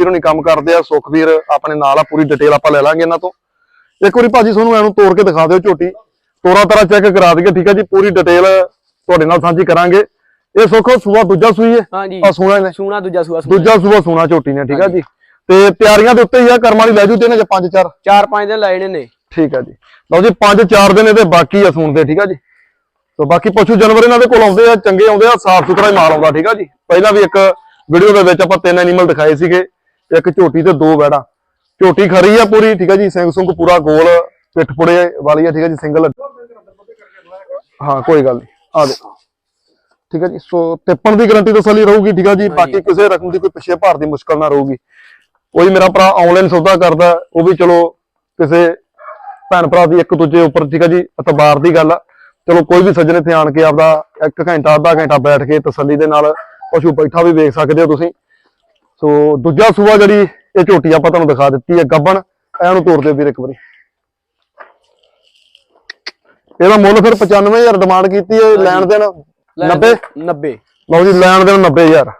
ਵੀਰ ਹੁਣੀ ਕੰਮ ਕਰਦੇ ਆ ਸੁਖਵੀਰ ਆਪਣੇ ਨਾਲ ਆ ਪੂਰੀ ਡਿਟੇਲ ਆਪਾਂ ਲੈ ਲਾਂਗੇ ਇਹਨਾਂ ਤੋਂ। ਇੱਕ ਵਾਰੀ ਭਾਜੀ ਤੁਹਾਨੂੰ ਇਹਨੂੰ ਤੋੜ ਕੇ ਦਿਖਾ ਦਿਓ ਝੋਟੀ। ਤੋਰਾ ਤਰਾ ਚੈੱਕ ਕਰਾ ਦਈਏ ਠੀਕ ਹੈ ਜੀ? ਪੂਰੀ ਡਿਟੇਲ ਤੁਹਾਡੇ ਨਾਲ ਸਾਂਝੀ ਕਰਾਂਗੇ। ਇਹ ਸੁੱਖ ਸੂਆ ਦੂਜਾ ਸੂਈ ਹੈ? ਹਾਂਜੀ। ਆ ਸੋਹਣਾ ਨੇ ਸੂਣਾ ਦੂਜਾ ਸੂਆ ਸੂਣਾ। ਦੂਜਾ ਸੂਆ ਸੋਹਣਾ ਝੋਟੀ ਨੇ ਠੀਕ ਹੈ ਜੀ? ਤੇ ਤਿਆਰੀਆਂ ਦੇ ਉੱਤੇ ਹੀ ਆ ਕਰਮ ਵਾਲੀ ਲੈ ਜੂ ਤੇ ਨੇ ਜਾਂ ਪੰਜ ਚਾਰ? ਚਾਰ ਪੰਜ ਦਿਨ ਲਾਏ ਨੇ ਠੀਕ ਹੈ ਜੀ। ਲਓ ਜੀ ਪੰਜ ਚਾਰ ਦਿਨ ਇਹਦੇ ਬਾਕੀ ਆ ਸੁਣਦੇ ਠੀਕ ਹੈ ਜੀ? ਸੋ ਬਾਕੀ ਪਸ਼ੂ ਜਾਨਵਰ ਇਹਨਾਂ ਦੇ ਕੋਲ ਆਉਂਦੇ ਆ ਚੰਗੇ ਆਉਂਦੇ ਆ ਸਾਫ਼ ਸੁਥਰਾ ਹੀ ਮਾਲ ਆਉਂਦਾ ਠੀਕ ਹੈ ਜੀ? ਪਹਿਲਾਂ ਵੀ ਇੱਕ ਵੀਡੀਓ ਦੇ ਵਿੱਚ ਆਪਾਂ ਤਿੰਨ ਐਨੀਮਲ ਦਿਖਾਏ ਸੀਗੇ। ਇੱਕ ਝੋਟੀ ਤੇ ਦੋ ਵੈੜਾ ਝੋਟੀ ਖਰੀ ਆ ਪੂਰੀ ਠੀਕ ਹੈ ਜੀ? ਸਿੰਘ ਸੁੰਗ ਪੂਰਾ ਗੋਲ ਪਿੱਠ ਪੁੜੇ ਵਾਲੀ ਆ ਠੀਕ ਹੈ ਜੀ? ਸਿੰਗਲ ਹਾਂ ਕੋਈ ਗੱਲ ਨਹੀਂ ਆ ਦੇ ਠੀਕ ਹੈ ਜੀ? ਸੋ ਤਿੱਪਣ ਦੀ ਗਾਰੰਟੀ ਤਸੱਲੀ ਰਹੂਗੀ ਠੀਕ ਹੈ ਜੀ? ਬਾਕੀ ਕਿਸੇ ਰਕਮ ਦੀ ਕੋਈ ਪਿੱਛੇ ਭਾਰ ਦੀ ਮੁਸ਼ਕਲ ਨਾ ਰਹੂਗੀ। ਕੋਈ ਮੇਰਾ ਭਰਾ ਆਨਲਾਈਨ ਸੌਦਾ ਕਰਦਾ ਉਹ ਵੀ ਚਲੋ ਕਿਸੇ ਭੈਣ ਭਰਾ ਦੀ ਇੱਕ ਦੂਜੇ ਉੱਪਰ ਠੀਕ ਹੈ ਜੀ? ਇਤਬਾਰ ਦੀ ਗੱਲ ਆ। ਚਲੋ ਕੋਈ ਵੀ ਸੱਜਣ ਇੱਥੇ ਆਣ ਕੇ ਆਪਦਾ ਇੱਕ ਘੰਟਾ ਅੱਧਾ ਘੰਟਾ ਬੈਠ ਕੇ ਤਸੱਲੀ ਦੇ ਨਾਲ ਪਸ਼ੂ ਬੈਠਾ ਵੀ ਵੇਖ ਸਕਦੇ ਹੋ ਤੁਸੀਂ। ਸੋ ਦੂਜਾ ਸੂਆ ਜਿਹੜੀ ਇਹ ਝੋਟੀ ਆਪਾਂ ਤੁਹਾਨੂੰ ਦਿਖਾ ਦਿੱਤੀ ਹੈ ਗੱਬਣ। ਇਹਨੂੰ ਤੋੜ ਦਿਓ ਵੀਰ ਇੱਕ ਵਾਰੀ। ਇਹਦਾ ਮੁੱਲ ਫਿਰ 95000 ਡਿਮਾਂਡ ਕੀਤੀ ਹੈ ਲੈਣ ਦੇਣ 90 90 ਲਓ ਜੀ ਲੈਣ ਦੇਣ 90000